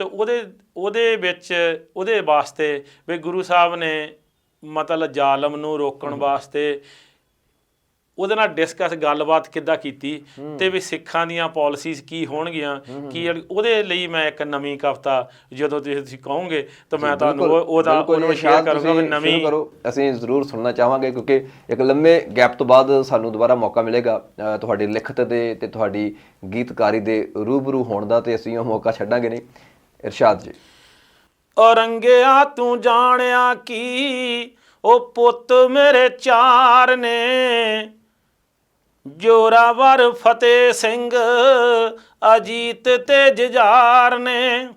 ਤੇ ਉਹਦੇ ਉਹਦੇ ਵਿੱਚ ਉਹਦੇ ਵਾਸਤੇ ਵੀ ਗੁਰੂ ਸਾਹਿਬ ਨੇ ਮਤਲਬ ਜ਼ਾਲਮ ਨੂੰ ਰੋਕਣ ਵਾਸਤੇ ਉਹਦੇ ਨਾਲ ਡਿਸਕਸ ਗੱਲਬਾਤ ਕਿੱਦਾਂ ਕੀਤੀ ਤੇ ਵੀ ਸਿੱਖਾਂ ਦੀਆਂ ਪਾਲਿਸੀਜ਼ ਕੀ ਹੋਣਗੀਆਂ ਕੀ ਉਹਦੇ ਲਈ ਮੈਂ ਇੱਕ ਨਵੀਂ ਕਵਿਤਾ ਜਦੋਂ ਤੁਸੀਂ ਕਹੋਗੇ ਤਾਂ ਮੈਂ ਤੁਹਾਨੂੰ ਉਹ- ਉਹਦਾ ਉਹਨੂੰ ਸ਼ੇਅਰ ਕਰੂੰਗਾ ਵੀ ਨਵੀਂ ਕਰੋ ਅਸੀਂ ਜ਼ਰੂਰ ਸੁਣਨਾ ਚਾਹਾਂਗੇ ਕਿਉਂਕਿ ਇੱਕ ਲੰਮੇ ਗੈਪ ਤੋਂ ਬਾਅਦ ਸਾਨੂੰ ਦੁਬਾਰਾ ਮੌਕਾ ਮਿਲੇਗਾ ਤੁਹਾਡੀ ਲਿਖਤ ਦੇ ਤੇ ਤੁਹਾਡੀ ਗੀਤਕਾਰੀ ਦੇ ਰੂਬਰੂ ਹੋਣ ਦਾ ਤੇ ਅਸੀਂ ਉਹ ਮੌਕਾ ਛੱਡਾਂਗੇ ਨਹੀਂ। ਇਰਸ਼ਾਦ ਜੀ। ਔਰੰਗਿਆ ਤੂੰ ਜਾਣਿਆ ਕੀ? ਉਹ ਪੁੱਤ ਮੇਰੇ ਚਾਰ ਨੇ। ਜੋਰਾਵਰ ਫਤਿਹ ਸਿੰਘ ਅਜੀਤ ਤੇ ਜਜਾਰ ਨੇ।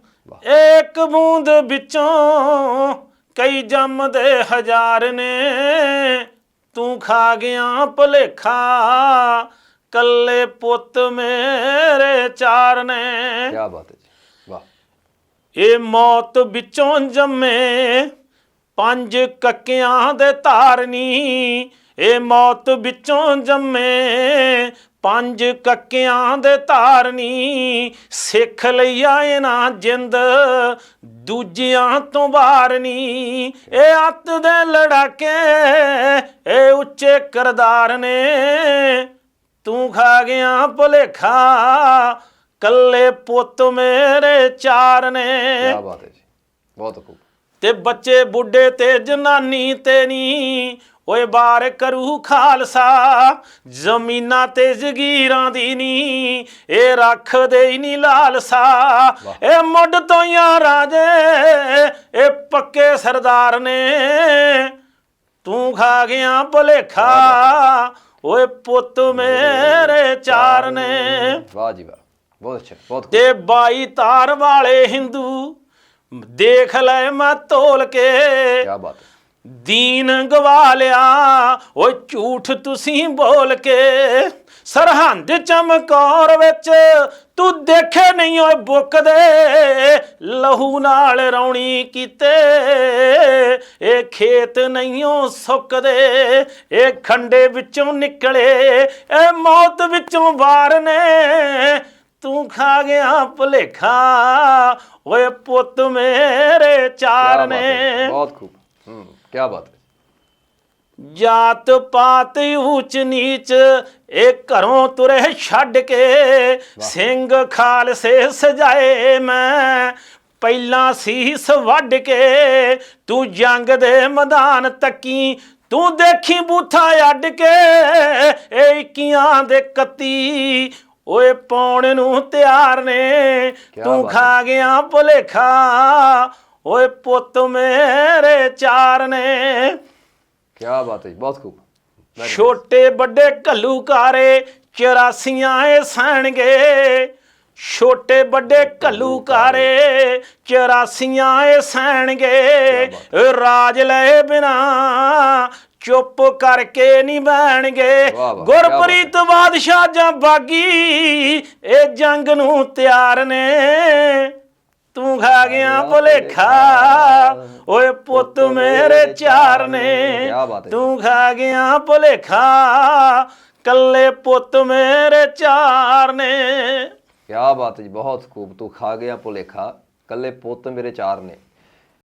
ਇੱਕ ਬੂੰਦ ਵਿੱਚੋਂ ਕਈ ਜੰਮਦੇ ਹਜ਼ਾਰ ਨੇ। ਤੂੰ ਖਾ ਗਿਆ ਭੁਲੇਖਾ ਕੱਲੇ ਪੁੱਤ ਮੇਰੇ ਚਾਰ ਨੇ। ਕੀ ਬਾਤ ਹੈ ਇਹ ਮੌਤ ਵਿੱਚੋਂ ਜੰਮੇ ਪੰਜ ਕੱਕਿਆਂ ਦੇ ਧਾਰਨੀ। ਇਹ ਮੌਤ ਵਿੱਚੋਂ ਜੰਮੇ ਪੰਜ ਕੱਕਿਆਂ ਦੇ ਧਾਰਨੀ। ਸਿੱਖ ਲਈਆ ਇਹਨਾਂ ਜਿੰਦ ਦੂਜਿਆਂ ਤੋਂ ਵਾਰਨੀ। ਇਹ ਅੱਤ ਦੇ ਲੜਾਕੇ ਇਹ ਉੱਚੇ ਕਰਦਾਰ ਨੇ। ਤੂੰ ਖਾ ਗਿਆ ਭੁਲੇਖਾ ਕੱਲੇ ਪੁੱਤ ਮੇਰੇ ਚਾਰ ਨੇ। ਕੀ ਬਾਤ ਹੈ ਜੀ। ਬਹੁਤ ਖੂਬ। ਤੇ ਬੱਚੇ ਬੁੱਢੇ ਤੇ ਜਨਾਨੀ ਤੇ ਨੀ। ਓਏ ਬਾਰ ਕਰੂ ਖਾਲਸਾ ਜ਼ਮੀਨਾਂ ਤੇ ਜ਼ਗੀਰਾਂ ਦੀ ਨੀ। ਇਹ ਰੱਖਦੇ ਹੀ ਨਹੀਂ ਲਾਲਸਾ। ਇਹ ਮੁੱਢ ਤੋਂ ਯਾਂ ਰਾਜੇ ਇਹ ਪੱਕੇ ਸਰਦਾਰ ਨੇ। ਤੂੰ ਖਾ ਗਿਆ ਭੁਲੇਖਾ ਓਏ ਪੁੱਤ ਮੇਰੇ ਚਾਰ ਨੇ। ਵਾਹ ਜੀ ਵਾਹ। ਬਹੁਤ ਅੱਛਾ ਬਹੁਤ ਤੇ ਬਾਈ ਤਾਰ ਵਾਲੇ ਹਿੰਦੂ ਦੇਖ ਲੈ ਮੈਂ ਤੋਲ ਕੇ। ਕੀ ਬਾਤ ਹੈ। ਦੀਨ ਗਵਾ ਲਿਆ ਓ ਝੂਠ ਤੁਸੀਂ ਬੋਲ ਕੇ। ਸਰਹੰਦ ਚਮਕੌਰ ਵਿੱਚ ਤੂੰ ਦੇਖੇ ਨਹੀਂ ਓਏ ਬੁੱਕਦੇ ਲਹੂ ਨਾਲ ਰੌਣੀ ਕੀਤੇ ਇਹ ਖੇਤ ਨਹੀਂਓ ਸੁੱਕਦੇ। ਇਹ ਖੰਡੇ ਵਿੱਚੋਂ ਨਿਕਲੇ ਇਹ ਮੌਤ ਵਿੱਚੋਂ ਵਾਰ ਨੇ ਤੂੰ ਖਾ ਗਿਆ ਭੁਲੇਖਾ। ਓਏ ਪੁੱਤ ਮੇਰੇ ਚਾਰ ਨੇ। ਬਹੁਤ ਖੂਬ। ਹੂੰ ਕੀ ਬਾਤ ਹੈ। ਜਾਤ ਪਾਤ ਊਚ ਨੀਚ ਇਹ ਘਰੋਂ ਤੁਰੇ ਛੱਡ ਕੇ। ਸਿੰਘ ਖਾਲਸੇ ਸਜਾਏ ਮੈਂ ਪਹਿਲਾਂ ਸੀਸ ਵੱਢ ਕੇ। ਤੂੰ ਜੰਗ ਦੇ ਮੈਦਾਨ ਤੱਕੀ ਤੂੰ ਦੇਖੀ ਬੂਥਾ ਅੱਡ ਕੇ। ਇਹ ਇੱਕੀਆਂ ਦੇ ਕੱਤੀ ਓਏ ਪਾਉਣ ਨੂੰ ਤਿਆਰ ਨੇ ਤੂੰ ਖਾ ਗਿਆ ਭੁਲੇਖਾ ਓਏ ਪੁੱਤ ਮੇਰੇ ਚਾਰ ਨੇ। ਕੀ ਬਾਤ ਹੈ ਬਹੁਤ ਖੂਬ। ਛੋਟੇ ਵੱਡੇ ਘੱਲੂਕਾਰੇ 84 ਏ ਸਹਿਣਗੇ। ਛੋਟੇ ਵੱਡੇ ਘੱਲੂਕਾਰੇ 84 ਏ ਸਹਿਣਗੇ। ਰਾਜ ਲਏ ਬਿਨਾ ਚੁੱਪ ਕਰਕੇ ਨਹੀਂ ਬਹਿਣਗੇ। ਗੁਰਪ੍ਰੀਤ ਬਾਦਸ਼ਾਹ ਜਾਂ ਬਾਗੀ ਇਹ ਜੰਗ ਨੂੰ ਤਿਆਰ ਨੇ। ਤੂੰ ਖਾ ਗਿਆ ਭੁਲੇਖਾ ਓਏ ਪੁੱਤ ਮੇਰੇ ਚਾਰ ਨੇ। ਤੂੰ ਖਾ ਗਿਆ ਭੁਲੇਖਾ ਕੱਲੇ ਪੁੱਤ ਮੇਰੇ ਚਾਰ ਨੇ। ਕੀ ਬਾਤ ਹੈ ਜੀ ਬਹੁਤ ਖੂਬ। ਤੂੰ ਖਾ ਗਿਆ ਭੁਲੇਖਾ ਕੱਲੇ ਪੁੱਤ ਮੇਰੇ ਚਾਰ ਨੇ।